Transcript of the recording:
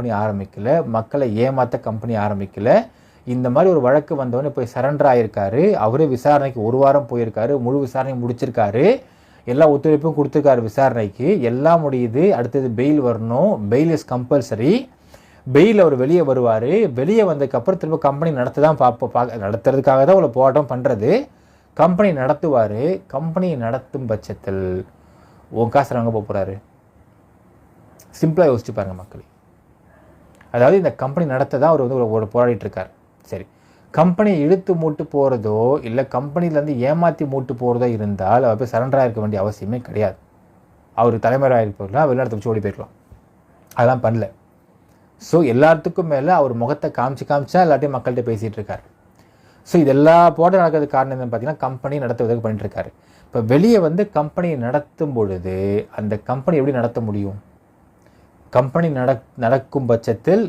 Company ஆரம்பிக்கல மக்களை ஏமாத்த கம்பெனி ஆரம்பிக்கல. இந்த மாதிரி ஒரு வழக்கு வந்தவொடனே போய் சரண்டர் ஆகியிருக்காரு அவரே விசாரணைக்கு ஒரு வாரம் போயிருக்காரு முழு விசாரணை முடிச்சிருக்காரு. எல்லா ஒத்துழைப்பும் கொடுத்துருக்காரு விசாரணைக்கு. எல்லாம் முடியுது அடுத்தது பெயில் வரணும். பெயில் இஸ் கம்பல்சரி பெயில் அவர் வெளியே வருவார். வெளியே வந்ததுக்கப்புறம் திரும்ப கம்பெனி நடத்த தான் பார்ப்போம் பா நடத்துறதுக்காக தான் அவ்வளோ போராட்டம் பண்ணுறது கம்பெனி நடத்துவார். கம்பெனி நடத்தும் பட்சத்தில் உன் காசு அங்கே போக போகிறாரு சிம்பிளாக யோசிச்சு பாருங்கள் மக்களே. அதாவது இந்த கம்பெனி நடத்த தான் அவர் வந்து ஒரு- போராடிட்டு இருக்கார் சரி. கம்பெனியை இழுத்து மூட்டு போகிறதோ இல்லை கம்பெனிலேருந்து ஏமாற்றி மூட்டு போகிறதோ இருந்தால் அவர் போய் சரண்டராக இருக்க வேண்டிய அவசியமே கிடையாது. அவர் தலைமறையாக இருப்பவர்களாம் வெளிநாட்டு வச்சு ஓடி போயிருக்கலாம். அதெல்லாம் பண்ணல. ஸோ எல்லாத்துக்கும் மேலே அவர் முகத்தை காமிச்சு காமிச்சா எல்லாத்தையும் மக்கள்கிட்ட பேசிகிட்டு இருக்கார். ஸோ இது எல்லா போராட்டம் நடக்கிறதுக்கு காரணம் என்னன்னு பார்த்தீங்கன்னா கம்பெனி நடத்துவதற்கு பண்ணிட்டுருக்காரு இப்போ வெளியே வந்து கம்பெனியை நடத்தும் பொழுது அந்த கம்பெனி எப்படி நடத்த முடியும்? கம்பெனி நட நடக்கும் பட்சத்தில்